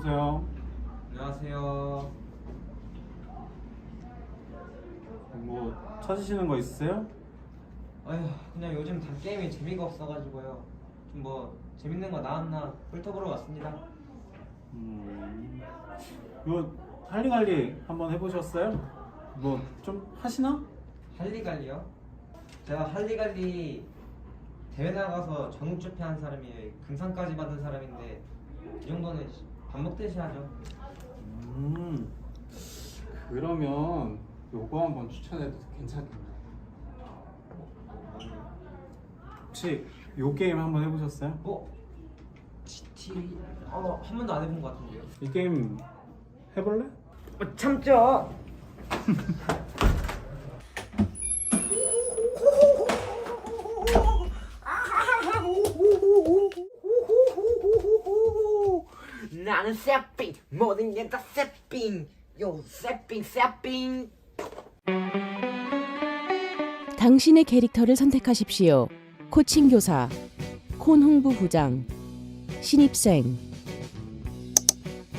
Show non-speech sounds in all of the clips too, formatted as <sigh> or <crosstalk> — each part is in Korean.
오세요. 안녕하세요. 뭐 찾으시는 거 있으세요? 아휴 그냥 요즘 다 게임이 재미가 없어가지고요. 좀 뭐 재밌는 거 나왔나 훑어보러 왔습니다. 음. 이거 할리갈리 한번 해보셨어요? 뭐 좀 하시나? 할리갈리요? 제가 할리갈리 대회 나가서 전국 주패 한 사람이에요. 금상까지 받은 사람인데 이 정도는 밥 먹듯이 하죠. 음. 그러면 요거 한번 추천해도 괜찮겠네. 혹시 요 게임 한번 해보셨어요? 어? GT 어 한 번도 안 해본 것 같은데요. 이 게임 해볼래? 어, 참죠. <laughs> 나는 세핑 모든 게 다 세핑 요 세핑 세핑 당신의 캐릭터를 선택하십시오. 코칭 교사, 콘 홍보 부장, 신입생.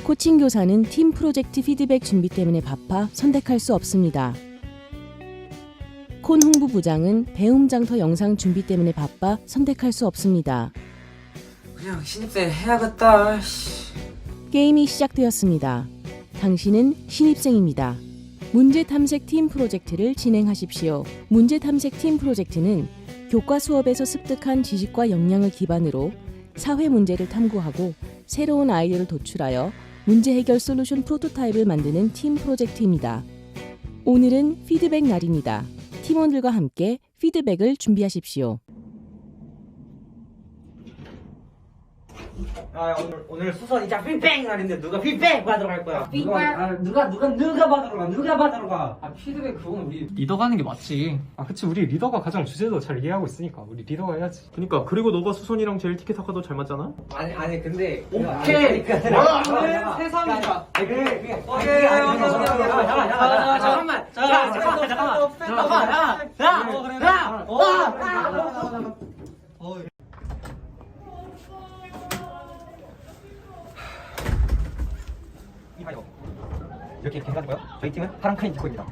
코칭 교사는 팀 프로젝트 피드백 준비 때문에 바빠 선택할 수 없습니다. 콘 홍보 부장은 배움 장터 영상 준비 때문에 바빠 선택할 수 없습니다. 그냥 신입생 해야겠다. 씨. 게임이 시작되었습니다. 당신은 신입생입니다. 문제 탐색 팀 프로젝트를 진행하십시오. 문제 탐색 팀 프로젝트는 교과 수업에서 습득한 지식과 역량을 기반으로 사회 문제를 탐구하고 새로운 아이디어를 도출하여 문제 해결 솔루션 프로토타입을 만드는 팀 프로젝트입니다. 오늘은 피드백 날입니다. 팀원들과 함께 피드백을 준비하십시오. 아 오늘 오늘 수선이자 휘뱅 날인데 누가 휘뱅 받으러 갈 거야? 누가 아, 누가 누가 누가 받으러 가? 누가 받으러 가? 아 피드백 그거는 우리 리더가 하는 게 맞지 아 그치 우리 리더가 가장 주제도 잘 이해하고 있으니까 우리 리더가 해야지 그니까 그리고 너가 수선이랑 제일 티켓 타카도 잘 맞잖아? 아니 아니 근데 오케이. 와 세상이다. 아니 그래 그래 오케이 잠깐만 잠깐만 잠깐만 잠깐만 잠깐만 이봐요 이렇게 해가지고요 저희 팀은 파란 칸이 디코입니다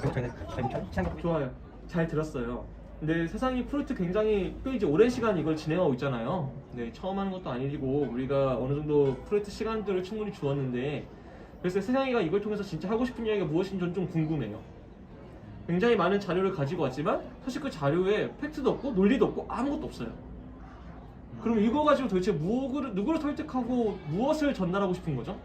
그리고 저희는 저희 편 친한 거 좋아요. 잘 들었어요. 근데 세상이 프로젝트 굉장히 꽤 이제 오랜 시간 이걸 진행하고 있잖아요. 네, 처음 하는 것도 아니고 우리가 어느 정도 프로젝트 시간들을 충분히 주었는데 그래서 세상이가 이걸 통해서 진짜 하고 싶은 이야기가 무엇인지 저는 좀 궁금해요. 굉장히 많은 자료를 가지고 왔지만 사실 그 자료에 팩트도 없고 논리도 없고 아무것도 없어요. 그럼 이거 가지고 도대체 무엇을, 누구를 설득하고 무엇을 전달하고 싶은 거죠?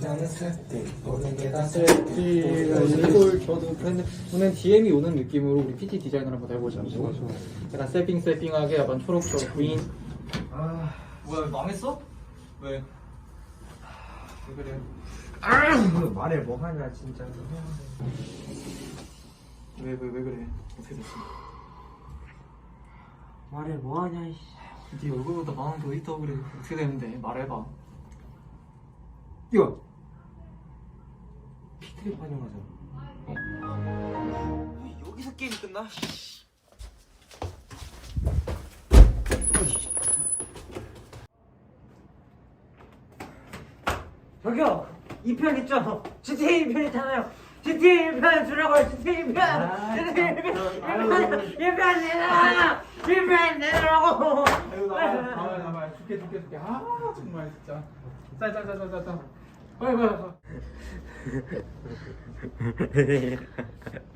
나는 세팅 모든 게다 세팅 이걸 저도 그랬는데 오늘 DM이 오는 느낌으로 우리 PT 디자인을 한번 해보자고. 약간 세핑 세핑하게 약간 초록초록 그린. 아. 뭐야 망했어? 왜? 왜 그래 말해 뭐 하냐 진짜. 왜 왜 왜 그래? 어떻게 됐어? 말해 뭐 하냐 이씨. 네 얼굴보다 많은 게 어딨다고 그래? 어떻게 되는데? 말해봐. 이거. 피 트를 환영하자. 여기서 게임이 끝나? 저기요 2편 있죠? GTA 2편 있잖아요. GTA 1편 주라고요 GTA 1편. GTA 1편. 1편 1편 내놔 1편 내놔라고. 나와요 나와요 나와요 죽게 죽게 죽게. 아 정말 진짜. 자자자자자 자 빨리 빨리 빨리